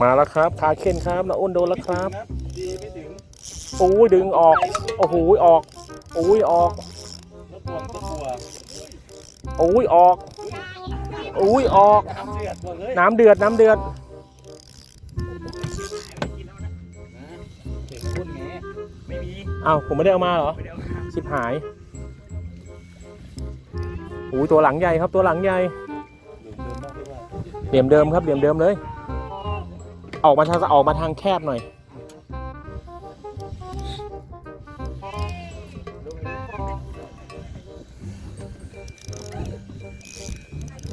มาแล้วครับขาเข็นครับนะอ้นโดนแล้วครับดีไม่ถึงโอ้ยดึงออกโอ้โหออกโอ้ยออกรถบวกรถบัวโอ้ยออกโอ้ยออก น้ำเดือดบวกเลยน้ำเดือดน้ำเดือดเห็นคุณไงไม่มีอ้าวผมไม่ได้เอามาเหรอไม่ได้เอามาชิบหายโอ้ยตัวหลังใหญ่ครับตัวหลังใหญ่หลุมเดิมมากดีกว่าเหลี่ยมเดิมครับเหลี่ยมเดิมเลย ออกมาทางออกมาทางแคบหน่อย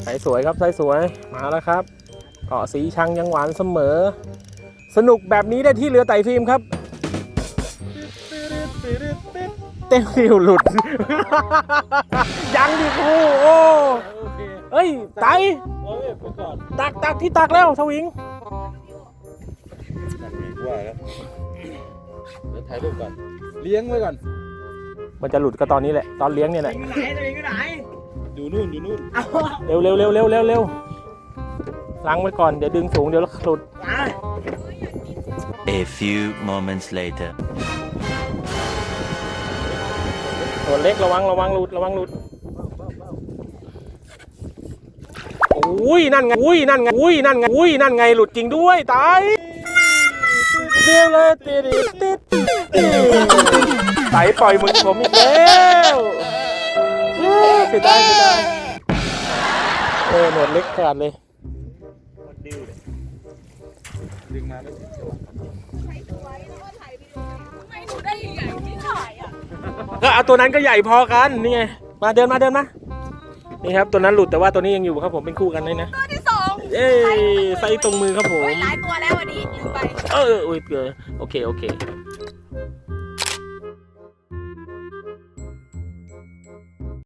สายสวยครับสายสวยมาแล้วครับเกาะสีชังยังหวานเสมอ สนุกแบบนี้ได้ที่เรือไต่ฟิล์มครับ เต้นฟิวหลุด ยังดิครูโอ้เคเอ้ยไต่ตักตักที่ตักแล้วทวิง ว่าแล้วเดี๋ยวถ่ายรูปก่อน เลี้ยงไว้ก่อน มันจะหลุดก็ตอนนี้แหละ ตอนเลี้ยงเนี่ยแหละ ไหนตัวเองอยู่ไหนอยู่นู่นอยู่นู่นเอาเร็วเร็วเร็วเร็วเร็วเร็วล้างไว้ก่อน เดี๋ยวดึงสูงเดี๋ยวหลุดมา A few moments later. ตัวเล็กระวังระวังหลุดระวังหลุดอุ้ยนั่นไงอุ้ยนั่นไงอุ้ยนั่นไงอุ้ยนั่นไงหลุดจริงด้วยตาย เดียวเลยติดติดติดไตปล่อยมึงผมอีกแล้วเย้เสียดายเสียดายเออหนวดเล็กขาดเลยดิ้วเลยดึงมาไม่ถึงจังหวะไม่หนูได้ใหญ่ไม่ถ่ายอะก็เอาตัวนั้นก็ใหญ่พอกันนี่ไงมาเดินมาเดินมานี่ครับตัวนั้นหลุดแต่ว่าตัวนี้ยังอยู่ครับผมเป็นคู่กันเลยนะตัวที่สองเอ้ยใส่ตรงมือครับผมโอ้ยหลายตัวแล้ววันนี้ ลืมไปเ